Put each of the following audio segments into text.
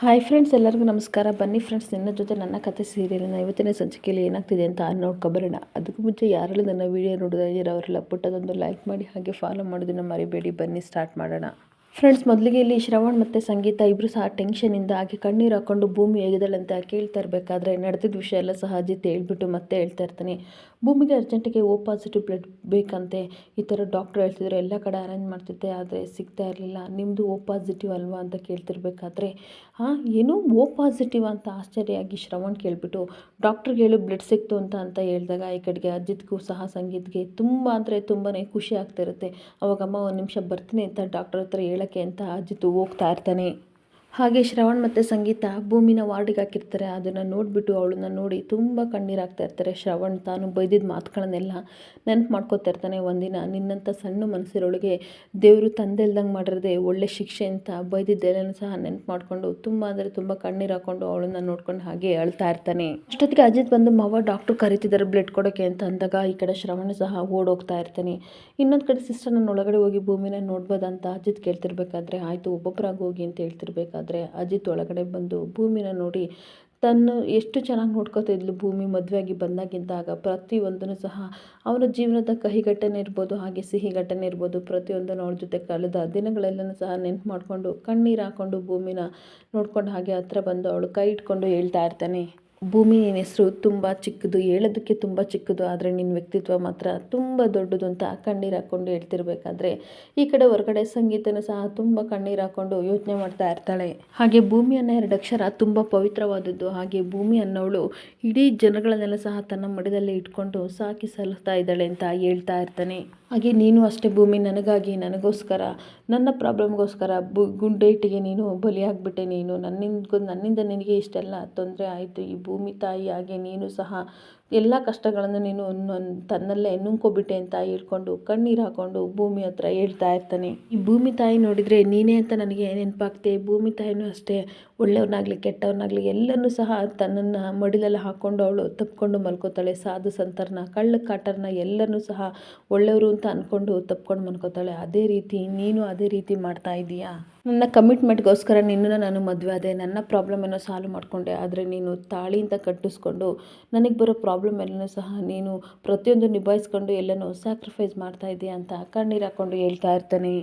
Hi friends ಎಲ್ಲರಿಗೂ ನಮಸ್ಕಾರ. ಬನ್ನಿ ಫ್ರೆಂಡ್ಸ್ ನಿನ್ನ ಜೊತೆ ನನ್ನ ಕತೆ ಸೀರಿಯಲ್ನ ಇವತ್ತಿನ ಸಂಚಿಕೆಯಲ್ಲಿ ಏನಾಗ್ತಿದೆ ಅಂತ ನೋಡ್ಕೊಬರೋಣ. ಅದಕ್ಕೂ ಮುಂಚೆ ಯಾರೆಲ್ಲ ನನ್ನ ವೀಡಿಯೋ ನೋಡಿದ್ರೆ ಅವರೆಲ್ಲ ಪುಟ್ಟದೊಂದು ಲೈಕ್ ಮಾಡಿ ಹಾಗೆ ಫಾಲೋ ಮಾಡೋದನ್ನು ಮರಿಬೇಡಿ. ಬನ್ನಿ ಸ್ಟಾರ್ಟ್ ಮಾಡೋಣ. ಫ್ರೆಂಡ್ಸ್, ಮೊದಲಿಗೆ ಇಲ್ಲಿ ಶ್ರವಣ್ ಮತ್ತು ಸಂಗೀತ ಇಬ್ಬರು ಸಹ ಟೆನ್ಷನಿಂದ ಆಗಿ ಕಣ್ಣೀರು ಹಾಕ್ಕೊಂಡು ಭೂಮಿ ಹೇಗಿದ್ದಾಳಂತ ಕೇಳ್ತಾ ಇರಬೇಕಾದ್ರೆ ನಡೆದಿದ್ದ ವಿಷಯ ಎಲ್ಲ ಸಹ ಅಜಿತ್ ಹೇಳ್ಬಿಟ್ಟು ಮತ್ತೆ ಹೇಳ್ತಾ ಇರ್ತಾನೆ. ಭೂಮಿಗೆ ಅರ್ಜೆಂಟಿಗೆ ಓ ಪಾಸಿಟಿವ್ ಬ್ಲಡ್ ಬೇಕಂತೆ. ಈ ಥರ ಡಾಕ್ಟ್ರು ಹೇಳ್ತಿದ್ರು ಎಲ್ಲ ಕಡೆ ಅರೇಂಜ್ ಮಾಡ್ತಿದ್ದೆ, ಆದರೆ ಸಿಗ್ತಾ ಇರಲಿಲ್ಲ. ನಿಮ್ಮದು ಓ ಪಾಸಿಟಿವ್ ಅಲ್ವಾ ಅಂತ ಕೇಳ್ತಿರ್ಬೇಕಾದ್ರೆ. ಹಾಂ ಏನು ಓ ಪಾಸಿಟಿವ್ ಅಂತ ಆಶ್ಚರ್ಯವಾಗಿ ಶ್ರವಣ್ ಕೇಳಿಬಿಟ್ಟು ಡಾಕ್ಟ್ರಿಗೆ ಹೇಳು ಬ್ಲಡ್ ಸಿಕ್ತು ಅಂತ ಅಂತ ಹೇಳಿದಾಗ ಈ ಕಡೆಗೆ ಅಜಿತ್ಗೂ ಸಹ ಸಂಗೀತ್ಗೆ ತುಂಬ ಅಂದರೆ ತುಂಬಾ ಖುಷಿ ಆಗ್ತಿರುತ್ತೆ ಅವಾಗ ಅಮ್ಮ ಒಂದು ನಿಮಿಷ ಬರ್ತೀನಿ ಅಂತ ಡಾಕ್ಟರ್ ಹತ್ರ ಹೇಳೋಕ್ಕೆ ಅಂತ ಅಜಿತ್ ಹೋಗ್ತಾ ಇರ್ತಾನೆ. ಹಾಗೆ ಶ್ರವಣ್ ಮತ್ತು ಸಂಗೀತ ಭೂಮಿನ ವಾರ್ಡಿಗೆ ಹಾಕಿರ್ತಾರೆ. ಅದನ್ನು ನೋಡಿಬಿಟ್ಟು ಅವಳನ್ನ ನೋಡಿ ತುಂಬ ಕಣ್ಣೀರಾಗ್ತಾ ಇರ್ತಾರೆ. ಶ್ರವಣ್ ತಾನು ಬೈದಿದ್ದ ಮಾತುಗಳನ್ನೆಲ್ಲ ನೆನಪು ಮಾಡ್ಕೋತಾ ಇರ್ತಾನೆ ಒಂದಿನ. ನಿನ್ನಂಥ ಸಣ್ಣ ಮನಸ್ಸಿರೊಳಗೆ ದೇವರು ತಂದೆ ಇಲ್ದಂಗೆ ಮಾಡಿರದೆ ಒಳ್ಳೆ ಶಿಕ್ಷೆ ಅಂತ ಬೈದಿದ್ದೆಲ್ಲನೂ ಸಹ ನೆನಪು ಮಾಡಿಕೊಂಡು ತುಂಬ ಅಂದರೆ ತುಂಬ ಕಣ್ಣೀರು ಹಾಕ್ಕೊಂಡು ಅವಳನ್ನ ನೋಡ್ಕೊಂಡು ಹಾಗೆ ಅಳ್ತಾ ಇರ್ತಾನೆ. ಅಷ್ಟೊತ್ತಿಗೆ ಅಜಿತ್ ಬಂದು, ಮಾವ ಡಾಕ್ಟ್ರು ಕರಿತಿದ್ದಾರೆ ಬ್ಲಡ್ ಕೊಡೋಕ್ಕೆ ಅಂತ ಅಂದಾಗ ಈ ಕಡೆ ಶ್ರವಣ ಸಹ ಓಡೋಗ್ತಾ ಇರ್ತಾನೆ. ಇನ್ನೊಂದು ಕಡೆ ಸಿಸ್ಟರ್ ನಾನು ಒಳಗಡೆ ಹೋಗಿ ಭೂಮಿನ ನೋಡ್ಬೋದಂತ ಅಜಿತ್ ಕೇಳ್ತಿರ್ಬೇಕಾದ್ರೆ, ಆಯಿತು ಒಬ್ಬೊಬ್ಬರಾಗಿ ಹೋಗಿ ಅಂತ ಹೇಳ್ತಿರ್ಬೇಕಾದ್ರೆ ಅಜಿತ್ ಒಳಗಡೆ ಬಂದು ಭೂಮಿನ ನೋಡಿ ತನ್ನ ಎಷ್ಟು ಚೆನ್ನಾಗಿ ನೋಡ್ಕೋತಿದ್ಲು ಭೂಮಿ ಮದುವೆಯಾಗಿ ಬಂದಾಗಿದ್ದಾಗ. ಪ್ರತಿಯೊಂದನ್ನು ಸಹ ಅವನ ಜೀವನದ ಕಹಿ ಘಟನೆ ಇರ್ಬೋದು, ಹಾಗೆ ಸಿಹಿ ಘಟನೆ ಇರ್ಬೋದು, ಪ್ರತಿಯೊಂದನ್ನು ಅವಳ ಜೊತೆ ಕಳೆದ ದಿನಗಳೆಲ್ಲನೂ ಸಹ ನೆನ್ಪು ಮಾಡಿಕೊಂಡು, ಕಣ್ಣೀರು ಹಾಕ್ಕೊಂಡು ಭೂಮಿನ ನೋಡ್ಕೊಂಡು ಹಾಗೆ ಹತ್ರ ಬಂದು ಅವಳು ಕೈ ಇಟ್ಕೊಂಡು ಹೇಳ್ತಾ ಇರ್ತಾನೆ. ಭೂಮಿ ನಿನ್ನ ಹೆಸರು ತುಂಬ ಚಿಕ್ಕದು, ಹೇಳೋದಕ್ಕೆ ತುಂಬ ಚಿಕ್ಕದು, ಆದರೆ ನಿನ್ನ ವ್ಯಕ್ತಿತ್ವ ಮಾತ್ರ ತುಂಬ ದೊಡ್ಡದು ಅಂತ ಕಣ್ಣೀರು ಹಾಕ್ಕೊಂಡು ಹೇಳ್ತಿರ್ಬೇಕಾದ್ರೆ, ಈ ಕಡೆ ಹೊರಗಡೆ ಸಂಗೀತನೂ ಸಹ ತುಂಬ ಕಣ್ಣೀರು ಹಾಕ್ಕೊಂಡು ಯೋಚನೆ ಮಾಡ್ತಾ ಇರ್ತಾಳೆ. ಹಾಗೆ ಭೂಮಿ ಅನ್ನೋ ಎರಡು ಅಕ್ಷರ ತುಂಬ ಪವಿತ್ರವಾದದ್ದು. ಹಾಗೆ ಭೂಮಿ ಅನ್ನೋಳು ಇಡೀ ಜನಗಳನ್ನೆಲ್ಲ ಸಹ ತನ್ನ ಮಡಿದಲ್ಲಿ ಇಟ್ಕೊಂಡು ಸಾಕಿ ಸಲ್ತಾ ಇದ್ದಾಳೆ ಅಂತ ಹೇಳ್ತಾ ಇರ್ತಾನೆ. ಹಾಗೆ ನೀನು ಅಷ್ಟೇ ಭೂಮಿ, ನನಗಾಗಿ, ನನಗೋಸ್ಕರ, ನನ್ನ ಪ್ರಾಬ್ಲಮ್ಗೋಸ್ಕರ ಬು ಗುಂಡೇಟಿಗೆ ನೀನು ಬಲಿಯಾಗ್ಬಿಟ್ಟೆ ನೀನು. ನನ್ನಿಂದ ನನ್ನಿಂದ ನಿನಗೆ ಇಷ್ಟೆಲ್ಲ ತೊಂದರೆ ಆಯಿತು. ಈ ಭೂಮಿ ತಾಯಿಯಾಗಿ ನೀನು ಸಹ ಎಲ್ಲ ಕಷ್ಟಗಳನ್ನು ನೀನು ತನ್ನಲ್ಲೇ ನುಂಗ್ಕೊಬಿಟ್ಟೆ ಅಂತ ಹೇಳ್ಕೊಂಡು ಕಣ್ಣೀರು ಹಾಕ್ಕೊಂಡು ಭೂಮಿ ಹತ್ರ ಹೇಳ್ತಾ ಇರ್ತಾನೆ. ಈ ಭೂಮಿ ತಾಯಿ ನೋಡಿದರೆ ನೀನೇ ಅಂತ ನನಗೆ ನೆನಪಾಗ್ತೆ. ಭೂಮಿ ತಾಯಿನೂ ಅಷ್ಟೇ ಒಳ್ಳೆಯವ್ರನ್ನಾಗಲಿ ಕೆಟ್ಟವ್ರನ್ನಾಗಲಿ ಎಲ್ಲನೂ ಸಹ ತನ್ನನ್ನು ಮಡಿಲಲ್ಲಿ ಹಾಕ್ಕೊಂಡು ಅವಳು ತಪ್ಪಿಕೊಂಡು ಮಲ್ಕೋತಾಳೆ. ಸಾಧು ಸಂತರನ್ನ ಕಳ್ಳ ಕಾಟರನ್ನ ಎಲ್ಲನೂ ಸಹ ಒಳ್ಳೆಯವರು ಅಂತ ಅಂದ್ಕೊಂಡು ತಪ್ಕೊಂಡು ಮಲ್ಕೋತಾಳೆ. ಅದೇ ರೀತಿ ನೀನು ಅದೇ ರೀತಿ ಮಾಡ್ತಾ ಇದೀಯಾ? ನನ್ನ ಕಮಿಟ್ಮೆಂಟ್ಗೋಸ್ಕರ ನಿನ್ನನ್ನು ನಾನು ಮದುವೆ ಆದೆ. ನನ್ನ ಪ್ರಾಬ್ಲಮನ್ನು ಸಾಲ್ವ್ ಮಾಡಿಕೊಂಡೆ. ಆದರೆ ನೀನು ತಾಳಿಯಿಂದ ಕಟ್ಟಿಸ್ಕೊಂಡು ನನಗೆ ಬರೋ ಪ್ರಾಬ್ಲಮ್ ಎಲ್ಲನೂ ಸಹ ನೀನು ಪ್ರತಿಯೊಂದು ನಿಭಾಯಿಸ್ಕೊಂಡು ಎಲ್ಲನೂ ಸ್ಯಾಕ್ರಿಫೈಸ್ ಮಾಡ್ತಾ ಇದ್ದೀಯ ಅಂತ ಕಣ್ಣೀರು ಹಾಕ್ಕೊಂಡು ಹೇಳ್ತಾ ಇರ್ತಾನೆ.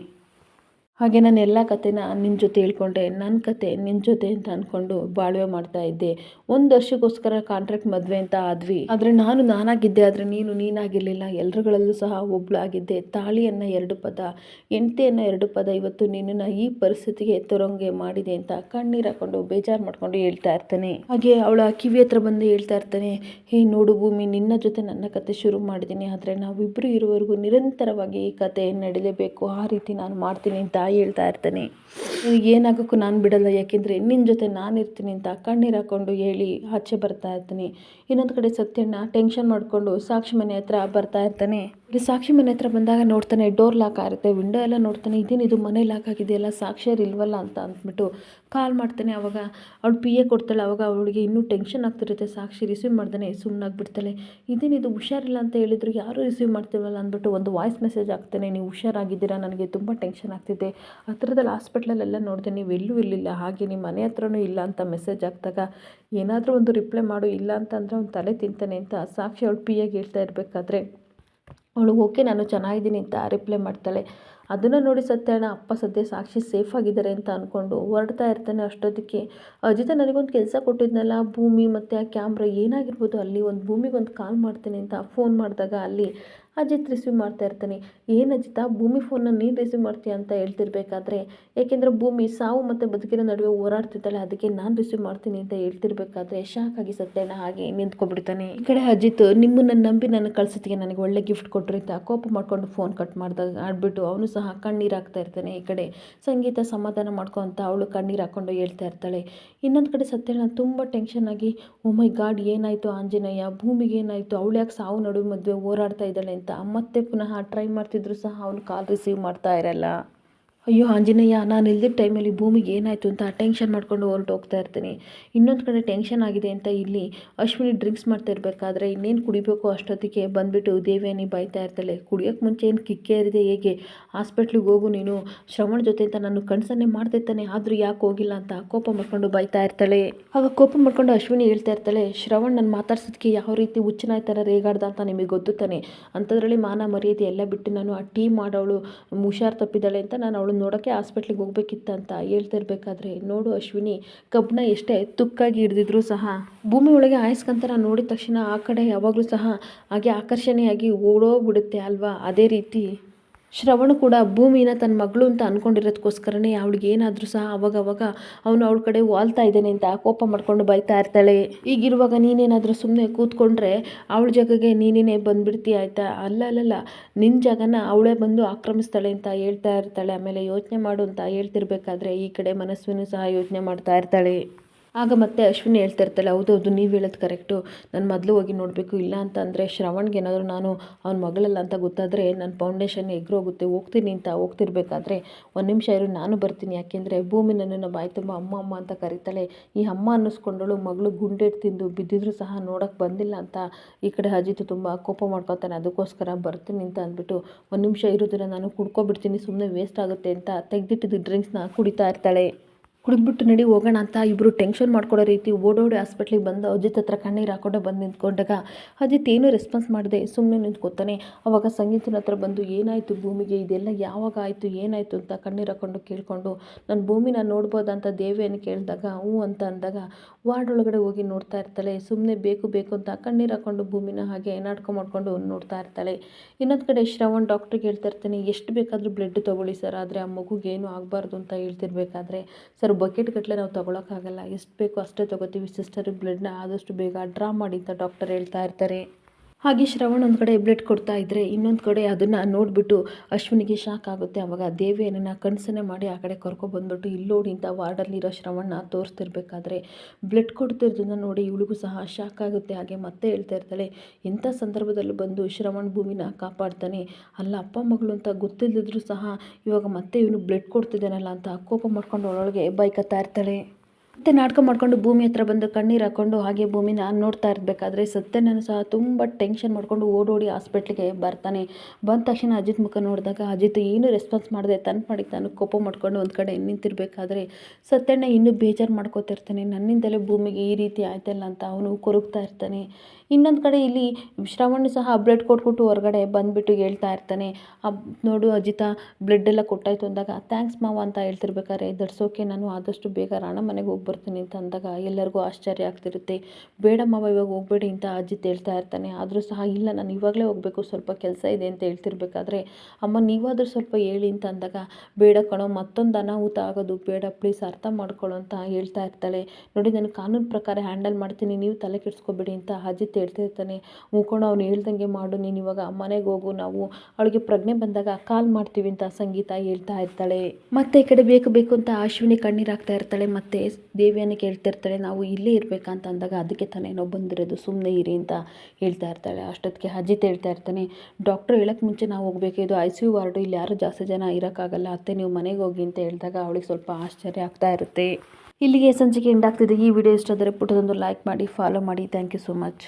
ಹಾಗೆ ನಾನು ಎಲ್ಲ ಕಥೆನ ನಿನ್ನ ಜೊತೆ ಹೇಳ್ಕೊಂಡೆ ನನ್ನ ಕತೆ ನಿನ್ನ ಜೊತೆ ಅಂತ ಅಂದ್ಕೊಂಡು ಬಾಳ್ವೆ ಮಾಡ್ತಾ ಇದ್ದೆ. ಒಂದು ವರ್ಷಕ್ಕೋಸ್ಕರ ಕಾಂಟ್ರಾಕ್ಟ್ ಮದುವೆ ಅಂತ ಆದ್ವಿ. ಆದರೆ ನಾನು ನಾನಾಗಿದ್ದೆ, ಆದರೆ ನೀನು ನೀನಾಗಿರಲಿಲ್ಲ. ಎಲ್ಲರುಗಳಲ್ಲೂ ಸಹ ಒಬ್ಳಾಗಿದ್ದೆ ತಾಳಿಯನ್ನು ಎರಡು ಪದ ಎಂಟೆಯನ್ನು ಎರಡು ಪದ ಇವತ್ತು ನಿನ್ನನ್ನು ಈ ಪರಿಸ್ಥಿತಿಗೆ ತರೋಂಗೆ ಮಾಡಿದೆ ಅಂತ ಕಣ್ಣೀರು ಹಾಕೊಂಡು ಬೇಜಾರು ಮಾಡ್ಕೊಂಡು ಹೇಳ್ತಾ ಇರ್ತಾನೆ. ಹಾಗೆ ಅವಳ ಕಿವಿ ಹತ್ರ ಬಂದು ಹೇಳ್ತಾ ಇರ್ತಾನೆ, ಹೇ ನೋಡು ಭೂಮಿ, ನಿನ್ನ ಜೊತೆ ನನ್ನ ಕತೆ ಶುರು ಮಾಡಿದ್ದೀನಿ. ಆದರೆ ನಾವಿಬ್ಬರು ಇರುವವರೆಗೂ ನಿರಂತರವಾಗಿ ಈ ಕತೆ ನಡೀಲೇಬೇಕು. ಆ ರೀತಿ ನಾನು ಮಾಡ್ತೀನಿ ಅಂತ ಹೇಳ್ತಾ ಇರ್ತಾನೆ. ಏನಾಗೋಕ್ಕೂ ನಾನು ಬಿಡಲ್ಲ, ಯಾಕೆಂದರೆ ನಿನ್ನ ಜೊತೆ ನಾನು ಇರ್ತೀನಿ ಅಂತ ಕಣ್ಣೀರು ಹಾಕ್ಕೊಂಡು ಹೇಳಿ ಆಚೆ ಬರ್ತಾ ಇರ್ತೀನಿ. ಇನ್ನೊಂದು ಕಡೆ ಸತ್ಯಣ್ಣ ಟೆನ್ಷನ್ ಮಾಡಿಕೊಂಡು ಸಾಕ್ಷಿ ಮನೆ ಹತ್ರ ಬರ್ತಾ ಇರ್ತಾನೆ. ಸಾಕ್ಷಿ ಮನೆ ಹತ್ರ ಬಂದಾಗ ನೋಡ್ತಾನೆ ಡೋರ್ ಲಾಕ್ ಆಗಿರುತ್ತೆ ವಿಂಡೋ ಎಲ್ಲ ನೋಡ್ತಾನೆ ಇದೇನಿದು ಮನೆ ಲಾಕ್ ಆಗಿದೆಯಲ್ಲ ಸಾಕ್ಷಿಯರು ಇಲ್ವಲ್ಲ ಅಂತ ಅಂದ್ಬಿಟ್ಟು ಕಾಲ್ ಮಾಡ್ತಾನೆ, ಅವಾಗ ಅವಳು ಪಿ ಎ ಕೊಡ್ತಾಳೆ, ಅವಾಗ ಅವಳಿಗೆ ಇನ್ನೂ ಟೆನ್ಷನ್ ಆಗ್ತಿರುತ್ತೆ. ಸಾಕ್ಷಿ ರಿಸೀವ್ ಮಾಡ್ತಾನೆ ಸುಮ್ಮನಾಗ್ಬಿಡ್ತಾಳೆ ಇದೇನಿದು ಹುಷಾರಿಲ್ಲ ಅಂತ ಹೇಳಿದ್ರು, ಯಾರೂ ರಿಸೀವ್ ಮಾಡ್ತೀವಲ್ಲ ಅಂದ್ಬಿಟ್ಟು ಒಂದು ವಾಯ್ಸ್ ಮೆಸೇಜ್ ಆಗ್ತಾನೆ ನೀವು ಹುಷಾರಾಗಿದ್ದೀರಾ? ನನಗೆ ತುಂಬ ಟೆನ್ಷನ್ ಆಗ್ತಿದೆ. ಹತ್ರದಲ್ಲಿ ಹಾಸ್ಪಿಟ್ಲಲ್ಲೆಲ್ಲ ನೋಡಿದೆ, ನೀವು ಎಲ್ಲೂ ಇರಲಿಲ್ಲ, ಹಾಗೆ ನಿಮ್ಮ ಮನೆ ಹತ್ರನೂ ಇಲ್ಲ ಅಂತ ಮೆಸೇಜ್ ಆಗ್ದಾಗ ಏನಾದರೂ ಒಂದು ರಿಪ್ಲೈ ಮಾಡು, ಇಲ್ಲ ಅಂತಂದರೆ ಅವ್ನು ತಲೆ ತಿಂತಾನೆ ಅಂತ ಸಾಕ್ಷಿ ಅವಳು ಪಿ ಎಗೆ ಹೇಳ್ತಾ ಇರಬೇಕಾದ್ರೆ, ಅವಳು ಓಕೆ ನಾನು ಚೆನ್ನಾಗಿದ್ದೀನಿ ಅಂತ ರಿಪ್ಲೈ ಮಾಡ್ತಾಳೆ. ಅದನ್ನು ನೋಡಿ ಸತ್ಯಣ್ಣ, ಅಪ್ಪ ಸದ್ಯ ಸಾಕ್ಷಿ ಸೇಫ್ ಆಗಿದ್ದಾರೆ ಅಂತ ಅಂದ್ಕೊಂಡು ಹೊರಡ್ತಾ ಇರ್ತಾನೆ ಅಷ್ಟೊತ್ತಿಗೆ. ಅಜಿತ ನನಗೊಂದು ಕೆಲಸ ಕೊಟ್ಟಿದ್ನಲ್ಲ, ಭೂಮಿ ಮತ್ತು ಆ ಕ್ಯಾಮ್ರಾ ಏನಾಗಿರ್ಬೋದು? ಅಲ್ಲಿ ಒಂದು ಭೂಮಿಗೆ ಒಂದು ಕಾಲ್ ಮಾಡ್ತೀನಿ ಅಂತ ಫೋನ್ ಮಾಡಿದಾಗ ಅಲ್ಲಿ ಅಜಿತ್ ರಿಸೀವ್ ಮಾಡ್ತಾ ಇರ್ತಾನೆ. ಏನು ಅಜಿತ, ಭೂಮಿ ಫೋನ್ನ ನೀನು ರಿಸೀವ್ ಮಾಡ್ತೀಯ ಅಂತ ಹೇಳ್ತಿರ್ಬೇಕಾದ್ರೆ ಏಕೆಂದರೆ ಭೂಮಿ ಸಾವು ಮತ್ತು ಬದುಕಿನ ನಡುವೆ ಹೋರಾಡ್ತಿದ್ದಾಳೆ ಅದಕ್ಕೆ ನಾನು ರಿಸೀವ್ ಮಾಡ್ತೀನಿ ಅಂತ ಹೇಳ್ತಿರ್ಬೇಕಾದ್ರೆ ಶಾಕ್ ಆಗಿ ಸತ್ಯನ ಹಾಗೆ ನಿಂತ್ಕೊಬಿಡ್ತಾನೆ ಈ ಕಡೆ ಅಜಿತ್, ನಿಮ್ಮನ್ನು ನಂಬಿ ನನ್ನ ಕಳ್ಸೋದಕ್ಕೆ ನನಗೆ ಒಳ್ಳೆ ಗಿಫ್ಟ್ ಕೊಟ್ಟರು ಅಂತ ಕೋಪ ಮಾಡ್ಕೊಂಡು ಫೋನ್ ಕಟ್ ಮಾಡ್ದಾಗ ಆಡ್ಬಿಟ್ಟು ಅವನು ಸಹ ಕಣ್ಣೀರು ಹಾಕ್ತಾ ಇರ್ತಾನೆ ಈ ಕಡೆ. ಸಂಗೀತ ಸಮಾಧಾನ ಮಾಡ್ಕೊತ ಅವಳು ಕಣ್ಣೀರು ಹಾಕ್ಕೊಂಡು ಹೇಳ್ತಾ ಇರ್ತಾಳೆ. ಇನ್ನೊಂದು ಕಡೆ ಸತ್ಯಣ್ಣ ತುಂಬ ಟೆನ್ಷನ್ ಆಗಿ ಓ ಮೈ ಗಾಡ್ ಏನಾಯಿತು ಆಂಜನೇಯ? ಭೂಮಿಗೆ ಏನಾಯಿತು? ಅವಳು ಯಾಕೆ ಸಾವು ನಡುವೆ ಮದುವೆ ಹೋರಾಡ್ತಾ ಇದ್ದಾಳೆ? ಅಂತ ಮತ್ತೆ ಪುನಃ ಟ್ರೈ ಮಾಡ್ತಿದ್ರು ಸಹ ಅವನು ಕಾಲ್ ರಿಸೀವ್ ಮಾಡ್ತಾ ಇರಲ್ಲ. ಅಯ್ಯೋ, ಆಂಜನೇಯ, ನಾನು ಇಲ್ದಿದ್ದ ಟೈಮಲ್ಲಿ ಭೂಮಿಗೆ ಏನಾಯಿತು ಅಂತ ಟೆನ್ಷನ್ ಮಾಡ್ಕೊಂಡು ಹೊರಟು ಹೋಗ್ತಾ ಇರ್ತೀನಿ. ಇನ್ನೊಂದು ಕಡೆ ಟೆನ್ಷನ್ ಆಗಿದೆ ಅಂತ ಇಲ್ಲಿ ಅಶ್ವಿನಿ ಡ್ರಿಂಕ್ಸ್ ಮಾಡ್ತಾ ಇರಬೇಕಾದ್ರೆ ಇನ್ನೇನು ಕುಡಿಬೇಕು ಅಷ್ಟೊತ್ತಿಗೆ ಬಂದುಬಿಟ್ಟು ದೇವಿಯನ್ನಿ ಬೈತಾ ಇರ್ತಾಳೆ. ಕುಡಿಯೋಕ್ಕೆ ಮುಂಚೆ ಏನು ಕಿಕ್ಕೇ ಇರಿದೆ ಹೇಗೆ? ಹಾಸ್ಪಿಟ್ಲಿಗೆ ಹೋಗು ನೀನು. ಶ್ರವಣ ಜೊತೆ ಅಂತ ನಾನು ಕಣ್ಸನ್ನೇ ಮಾಡ್ತಿರ್ತಾನೆ ಆದರೂ ಯಾಕೆ ಹೋಗಿಲ್ಲ ಅಂತ ಕೋಪ ಮಾಡ್ಕೊಂಡು ಬೈತಾ ಇರ್ತಾಳೆ. ಆಗ ಕೋಪ ಮಾಡ್ಕೊಂಡು ಅಶ್ವಿನಿ ಹೇಳ್ತಾ ಇರ್ತಾಳೆ, ಶ್ರವಣ್, ನಾನು ಮಾತಾಡ್ಸೋದಕ್ಕೆ ಯಾವ ರೀತಿ ಹುಚ್ಚನಾಯ ಥರ ರೇಗಾಡ್ದ ಅಂತ ನಿಮಗೆ ಗೊತ್ತು ತಾನೆ ಅಂಥದ್ರಲ್ಲಿ ಮಾನ ಮರ್ಯಾದೆ ಎಲ್ಲ ಬಿಟ್ಟು ನಾನು ಆ ಟೀ ಮಾಡೋಳು, ಹುಷಾರು ತಪ್ಪಿದ್ದಾಳೆ ಅಂತ ನಾನು ಅವಳು ನೋಡೋಕ್ಕೆ ಹಾಸ್ಪಿಟ್ಲಿಗೆ ಹೋಗ್ಬೇಕಿತ್ತಂತ ಹೇಳ್ತಿರ್ಬೇಕಾದ್ರೆ ನೋಡು ಅಶ್ವಿನಿ ಕಬ್ಬನ ಎಷ್ಟೇ ತುಕ್ಕಾಗಿ ಹಿಡ್ದಿದ್ರು ಸಹ, ಭೂಮಿ ಒಳಗೆ ಆಯಸ್ಕಂತರ ನೋಡಿದ ತಕ್ಷಣ ಆ ಕಡೆ ಯಾವಾಗಲೂ ಸಹ ಹಾಗೆ ಆಕರ್ಷಣೆಯಾಗಿ ಓಡೋಗ್ಬಿಡುತ್ತೆ ಅಲ್ವಾ? ಅದೇ ರೀತಿ ಶ್ರವಣ ಕೂಡ ಭೂಮಿನ ತನ್ನ ಮಗಳು ಅಂತ ಅಂದ್ಕೊಂಡಿರೋದಕ್ಕೋಸ್ಕರನೇ ಅವಳಿಗೆ ಏನಾದರೂ ಸಹ ಅವಾಗವಾಗ ಅವನು ಅವಳ ಕಡೆ ವಾಲ್ತಾ ಇದ್ದಾನೆ ಅಂತ ಕೋಪ ಮಾಡ್ಕೊಂಡು ಬೈತಾ ಇರ್ತಾಳೆ. ಈಗಿರುವಾಗ ನೀನೇನಾದರೂ ಸುಮ್ಮನೆ ಕೂತ್ಕೊಂಡ್ರೆ ಅವಳ ಜಾಗಗೆ ನೀನೇನೇ ಬಂದ್ಬಿಡ್ತೀಯ ಆಯಿತಾ? ಅಲ್ಲ ಅಲ್ಲಲ್ಲ ನಿನ್ನ ಜಾಗನ ಅವಳೇ ಬಂದು ಆಕ್ರಮಿಸ್ತಾಳೆ ಅಂತ ಹೇಳ್ತಾ ಇರ್ತಾಳೆ. ಆಮೇಲೆ ಯೋಚನೆ ಮಾಡು ಅಂತ ಹೇಳ್ತಿರ್ಬೇಕಾದ್ರೆ ಈ ಕಡೆ ಮನಸ್ವಿನೂ ಸಹ ಯೋಚನೆ ಮಾಡ್ತಾ ಇರ್ತಾಳೆ. ಆಗ ಮತ್ತೆ ಅಶ್ವಿನಿ ಹೇಳ್ತಾ ಇರ್ತಾಳೆ ಹೌದು, ನೀವು ಹೇಳೋದು ಕರೆಕ್ಟು ನಾನು ಮೊದಲು ಹೋಗಿ ನೋಡಬೇಕು. ಇಲ್ಲ ಅಂತ ಅಂದರೆ ಶ್ರವಣ್ಗೆ ಏನಾದರೂ ನಾನು ಅವ್ನ ಮಗಳಲ್ಲ ಅಂತ ಗೊತ್ತಾದರೆ ನನ್ನ ಫೌಂಡೇಶನ್ ಎಗ್ರೋಗುತ್ತೆ ಹೋಗ್ತೀನಿ ಅಂತ ಹೋಗ್ತಿರ್ಬೇಕಾದ್ರೆ ಒಂದು ನಿಮಿಷ ಇರು, ನಾನು ಬರ್ತೀನಿ. ಯಾಕೆಂದರೆ ಭೂಮಿ ನನ್ನನ್ನು ಬಾಯಿ ತುಂಬ ಅಮ್ಮ ಅಮ್ಮ ಅಂತ ಕರೀತಾಳೆ. ಈ ಅಮ್ಮ ಅನ್ನಿಸ್ಕೊಂಡಳು, ಮಗಳು ಗುಂಡೇಟ್ ತಿಂದು ಬಿದ್ದಿದ್ರು ಸಹ ನೋಡೋಕ್ಕೆ ಬಂದಿಲ್ಲ ಅಂತ ಈ ಕಡೆ ಅಜಿತ್ ತುಂಬ ಕೋಪ ಮಾಡ್ಕೊತಾನೆ. ಅದಕ್ಕೋಸ್ಕರ ಬರ್ತೀನಿ ಅಂತ ಅಂದ್ಬಿಟ್ಟು ಒಂದು ನಿಮಿಷ ಇರೋದನ್ನ ನಾನು ಕುಡ್ಕೊಬಿಡ್ತೀನಿ. ಸುಮ್ಮನೆ ವೇಸ್ಟ್ ಆಗುತ್ತೆ ಅಂತ ತೆಗೆದಿಟ್ಟಿದ್ದು ಡ್ರಿಂಕ್ಸ್ನ ಕುಡಿತಾ ಇರ್ತಾಳೆ. ಕುಡಿದ್ಬಿಟ್ಟು ನಡಿ, ಹೋಗೋಣ ಅಂತ ಇಬ್ಬರು ಟೆನ್ಷನ್ ಮಾಡ್ಕೊಡೋ ರೀತಿ ಓಡೋಡಿ ಹಾಸ್ಪಿಟ್ಲಿಗೆ ಬಂದು ಅಜಿತ್ ಹತ್ರ ಕಣ್ಣೀರು ಹಾಕೊಂಡು ಬಂದು ನಿಂತ್ಕೊಂಡಾಗ ಅಜಿತ್ ಏನೂ ರೆಸ್ಪಾನ್ಸ್ ಮಾಡಿದೆ ಸುಮ್ಮನೆ ನಿಂತ್ಕೋತಾನೆ. ಅವಾಗ ಸಂಗೀತನ ಹತ್ರ ಬಂದು, ಏನಾಯಿತು ಭೂಮಿಗೆ? ಇದೆಲ್ಲ ಯಾವಾಗ ಆಯಿತು? ಏನಾಯಿತು? ಅಂತ ಕಣ್ಣೀರು ಹಾಕೊಂಡು ಕೇಳಿಕೊಂಡು, ನಾನು ಭೂಮಿನ ನೋಡ್ಬೋದಂತ ದೇವಿಯನ್ನು ಕೇಳಿದಾಗ, ಹ್ಞೂ ಅಂತ ಅಂದಾಗ ವಾರ್ಡ್ ಒಳಗಡೆ ಹೋಗಿ ನೋಡ್ತಾ ಇರ್ತಾಳೆ. ಸುಮ್ಮನೆ ಬೇಕು ಬೇಕು ಅಂತ ಕಣ್ಣೀರು ಹಾಕೊಂಡು ಭೂಮಿನ ಹಾಗೆ ನಾಟಕ ಮಾಡಿಕೊಂಡು ನೋಡ್ತಾ ಇರ್ತಾಳೆ. ಇನ್ನೊಂದು ಕಡೆ ಶ್ರವಣ್ ಡಾಕ್ಟ್ರಿಗೆ ಹೇಳ್ತಾ ಇರ್ತಾನೆ, ಎಷ್ಟು ಬೇಕಾದರೂ ಬ್ಲಡ್ ತೊಗೊಳ್ಳಿ ಸರ್, ಆದರೆ ಆ ಮಗುಗೆ ಏನು ಆಗಬಾರ್ದು ಅಂತ ಹೇಳ್ತಿರ್ಬೇಕಾದ್ರೆ, ಸರ್ ಬಕೆಟ್ ಗಟ್ಟಲೆ ನಾವು ತೊಗೊಳಕ್ಕಾಗಲ್ಲ ಎಷ್ಟು ಬೇಕೋ ಅಷ್ಟೇ ತೊಗೋತೀವಿ. ಸಿಸ್ಟರ್ ಬ್ಲಡ್ನ ಆದಷ್ಟು ಬೇಗ ಡ್ರಾ ಮಾಡಿ ಅಂತ ಡಾಕ್ಟರ್ ಹೇಳ್ತಾ ಇರ್ತಾರೆ. ಹಾಗೆ ಶ್ರವಣ್ ಒಂದು ಕಡೆ ಬ್ಲಡ್ ಕೊಡ್ತಾ ಇದ್ದರೆ ಇನ್ನೊಂದು ಕಡೆ ಅದನ್ನು ನೋಡಿಬಿಟ್ಟು ಅಶ್ವಿನಿಗೆ ಶಾಕ್ ಆಗುತ್ತೆ. ಅವಾಗ ದೇವಿಯನ್ನ ಕಣ್ಸನೆ ಮಾಡಿ ಆ ಕಡೆ ಕರ್ಕೊಬಂದ್ಬಿಟ್ಟು ಇಲ್ಲೋಡಿ ಇಂಥ ವಾರ್ಡಲ್ಲಿರೋ ಶ್ರವಣ ತೋರಿಸ್ತಿರ್ಬೇಕಾದ್ರೆ ಬ್ಲಡ್ ಕೊಡ್ತಿರೋದನ್ನ ನೋಡಿ ಇವಳಿಗೂ ಸಹ ಶಾಕ್ ಆಗುತ್ತೆ. ಹಾಗೆ ಮತ್ತೆ ಹೇಳ್ತಾ ಇರ್ತಾಳೆ ಇಂಥ ಸಂದರ್ಭದಲ್ಲಿ ಬಂದು ಶ್ರವಣ್ ಭೂಮಿನ ಕಾಪಾಡ್ತಾನೆ? ಅಲ್ಲ, ಅಪ್ಪ, ಮಗಳು ಅಂತ ಗೊತ್ತಿಲ್ಲದಿದ್ರು ಸಹ ಇವಾಗ ಮತ್ತೆ ಇವನು ಬ್ಲಡ್ ಕೊಡ್ತಿದ್ದಾನಲ್ಲ ಅಂತ ಕೋಪ ಮಾಡ್ಕೊಂಡು ಅವಳೊಳಗೆ ಬೈಕತ್ತಾ ಇರ್ತಾಳೆ. ಮತ್ತೆ ನಾಟಕ ಮಾಡ್ಕೊಂಡು ಭೂಮಿ ಹತ್ರ ಬಂದು ಕಣ್ಣೀರು ಹಾಕೊಂಡು ಹಾಗೆ ಭೂಮಿನ ನೋಡ್ತಾ ಇರಬೇಕಾದ್ರೆ ಸತ್ಯನನ್ನು ಸಹ ತುಂಬ ಟೆನ್ಷನ್ ಮಾಡ್ಕೊಂಡು ಓಡೋಡಿ ಹಾಸ್ಪಿಟ್ಲಿಗೆ ಬರ್ತಾನೆ. ಬಂದ ತಕ್ಷಣ ಅಜಿತ್ ಮುಖ ನೋಡಿದಾಗ ಅಜಿತ್ ಏನೂ ರೆಸ್ಪಾನ್ಸ್ ಮಾಡದೆ? ತನ್ನ ಮಾಡಿ ತಾನು ಕೋಪ ಮಾಡ್ಕೊಂಡು ಒಂದು ಕಡೆ ನಿಂತಿರಬೇಕಾದ್ರೆ ಸತ್ಯಣ್ಣ ಇನ್ನೂ ಬೇಜಾರು ಮಾಡ್ಕೋತಿರ್ತಾನೆ ನನ್ನಿಂದಲೇ ಭೂಮಿಗೆ ಈ ರೀತಿ ಆಯ್ತಲ್ಲ ಅಂತ ಅವನು ಕೊರಗ್ತಾ ಇರ್ತಾನೆ. ಇನ್ನೊಂದು ಕಡೆ ಇಲ್ಲಿ ಶ್ರವಣ್ ಸಹ ಬ್ಲಡ್ ಕೊಟ್ಬಿಟ್ಟು ಹೊರಗಡೆ ಬಂದುಬಿಟ್ಟು ಹೇಳ್ತಾ ಇರ್ತಾನೆ. ನೋಡು ಅಜಿತ ಬ್ಲಡ್ ಎಲ್ಲ ಕೊಟ್ಟಾಯ್ತು ಅಂದಾಗ ಥ್ಯಾಂಕ್ಸ್ ಮಾವ ಅಂತ ಹೇಳ್ತಿರ್ಬೇಕಾದ್ರೆ ದರ್ಸೋಕೆ ನಾನು ಆದಷ್ಟು ಬೇಗ ರಾಣ ಮನೆಗೆ ಹೋಗಿ ಬರ್ತೀನಿ ಅಂತ ಅಂದಾಗ ಎಲ್ಲರಿಗೂ ಆಶ್ಚರ್ಯ ಆಗ್ತಿರುತ್ತೆ. ಬೇಡಮ್ಮ ಇವಾಗ ಹೋಗಬೇಡಿ ಅಂತ ಅಜ್ಜಿ ಹೇಳ್ತಾ ಇರ್ತಾನೆ. ಆದರೂ ಸಹ ಇಲ್ಲ, ನಾನು ಇವಾಗಲೇ ಹೋಗಬೇಕು, ಸ್ವಲ್ಪ ಕೆಲಸ ಇದೆ ಅಂತ ಹೇಳ್ತಿರ್ಬೇಕಾದ್ರೆ ಅಮ್ಮ ನೀವಾದರೂ ಸ್ವಲ್ಪ ಹೇಳಿ ಅಂತ ಅಂದಾಗ, ಬೇಡ ಕಣೋ, ಮತ್ತೊಂದು ಅನಾಹುತ ಆಗೋದು ಬೇಡ ಪ್ಲೀಸ್ ಅರ್ಥ ಮಾಡ್ಕೊಳ್ಳೋ ಅಂತ ಹೇಳ್ತಾ ಇರ್ತಾಳೆ. ನೋಡಿ, ನಾನು ಕಾನೂನು ಪ್ರಕಾರ ಹ್ಯಾಂಡಲ್ ಮಾಡ್ತೀನಿ, ನೀವು ತಲೆ ಕೆಡಿಸ್ಕೊಬೇಡಿ ಅಂತ ಅಜಿತ್ ಹೇಳ್ತಿರ್ತಾನೆ ಮುಖಂಡು ಅವ್ನು ಹೇಳ್ದಂಗೆ ಮಾಡು, ನೀನು ಇವಾಗ ಮನೆಗೆ ಹೋಗು, ನಾವು ಅವಳಿಗೆ ಪ್ರಜ್ಞೆ ಬಂದಾಗ ಕಾಲ್ ಮಾಡ್ತೀವಿ ಅಂತ ಸಂಗೀತ ಹೇಳ್ತಾ ಇರ್ತಾಳೆ. ಮತ್ತೆ ಈ ಕಡೆ ಬೇಕು ಬೇಕು ಅಂತ ಅಶ್ವಿನಿ ಕಣ್ಣೀರಾಗ್ತಾ ಇರ್ತಾಳೆ. ಮತ್ತೆ ದೇವಿಯನ್ನು ಕೇಳ್ತಿರ್ತಾಳೆ, ನಾವು ಇಲ್ಲೇ ಇರಬೇಕಂತ ಅಂದಾಗ ಅದಕ್ಕೆ ತಾನೇ ಬಂದಿರೋದು. ಸುಮ್ಮನೆ ಇರಿ ಅಂತ ಹೇಳ್ತಾ ಇರ್ತಾಳೆ. ಅಷ್ಟೊತ್ತಿಗೆ ಅಜಿತ್ ಹೇಳ್ತಾ ಇರ್ತಾನೆ, ಡಾಕ್ಟ್ರ್ ಹೇಳಕ್ಕೆ ಮುಂಚೆ ನಾವು ಹೋಗ್ಬೇಕು. ಇದು ಐ ಸಿ ಯು ವಾರ್ಡು. ಇಲ್ಲಿ ಯಾರು ಜಾಸ್ತಿ ಜನ ಇರೋಕ್ಕಾಗಲ್ಲ. ಅತ್ತೆ, ನೀವು ಮನೆಗೆ ಹೋಗಿ ಅಂತ ಹೇಳಿದಾಗ ಅವಳಿಗೆ ಸ್ವಲ್ಪ ಆಶ್ಚರ್ಯ ಆಗ್ತಾ ಇರುತ್ತೆ. ಇಲ್ಲಿಗೆ ಸಂಚಿಕೆ ಎಂಡ್ ಆಗ್ತಿದೆ. ಈ ವಿಡಿಯೋ ಇಷ್ಟ ಆದರೆ ಪುಟ್ಟದೊಂದು ಲೈಕ್ ಮಾಡಿ, ಫಾಲೋ ಮಾಡಿ. Thank you so much.